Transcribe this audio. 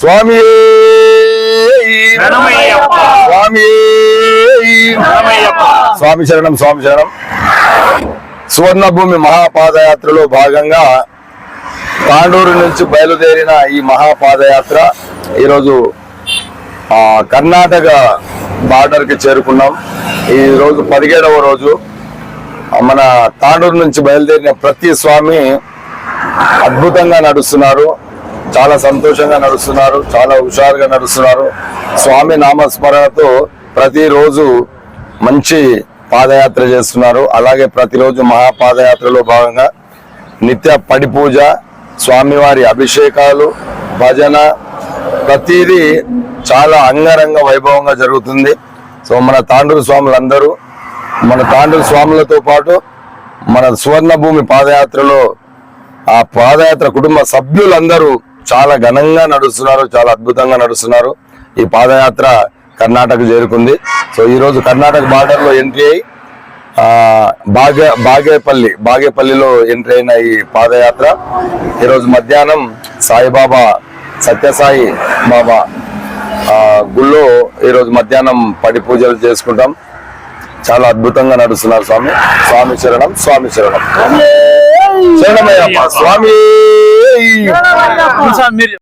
స్వామి. స్వామి! శరణం స్వామి శరణం. సువర్ణ భూమి మహాపాదయాత్రలో భాగంగా తాండూరు నుంచి బయలుదేరిన ఈ మహాపాదయాత్ర ఈరోజు కర్ణాటక బార్డర్కి చేరుకున్నాం. ఈ రోజు పదిహేడవ రోజు. మన తాండూరు నుంచి బయలుదేరిన ప్రతి స్వామి అద్భుతంగా నడుస్తున్నారు. చాలా సంతోషంగా నడుస్తున్నారు చాలా హుషారుగా నడుస్తున్నారు. స్వామి నామస్మరణతో ప్రతిరోజు మంచి పాదయాత్ర చేస్తున్నారు. అలాగే ప్రతిరోజు మహాపాదయాత్రలో భాగంగా నిత్య పడి పూజ స్వామివారి అభిషేకాలు భజన ప్రతిదీ చాలా అంగరంగ వైభవంగా జరుగుతుంది. సో మన తాండూరు స్వాములందరూ మన తాండూరు స్వాములతో పాటు మన సువర్ణ భూమి పాదయాత్రలో ఆ పాదయాత్ర కుటుంబ సభ్యులందరూ చాలా ఘనంగా నడుస్తున్నారు చాలా అద్భుతంగా నడుస్తున్నారు. ఈ పాదయాత్ర కర్ణాటక చేరుకుంది. సో ఈ రోజు కర్ణాటక బార్డర్లో ఎంట్రీ అయి ఆ, బాగే బాగేపల్లి బాగేపల్లిలో ఎంట్రీ అయిన ఈ పాదయాత్ర. ఈరోజు మధ్యాహ్నం సాయిబాబా సత్యసాయి బాబా గుళ్ళో ఈరోజు మధ్యాహ్నం పడి పూజలు చేసుకుంటాం. చాలా అద్భుతంగా నడుస్తున్నారు స్వామి. స్వామి శరణం స్వామి శరణం. శరణమయ్యప్ప స్వామి! এই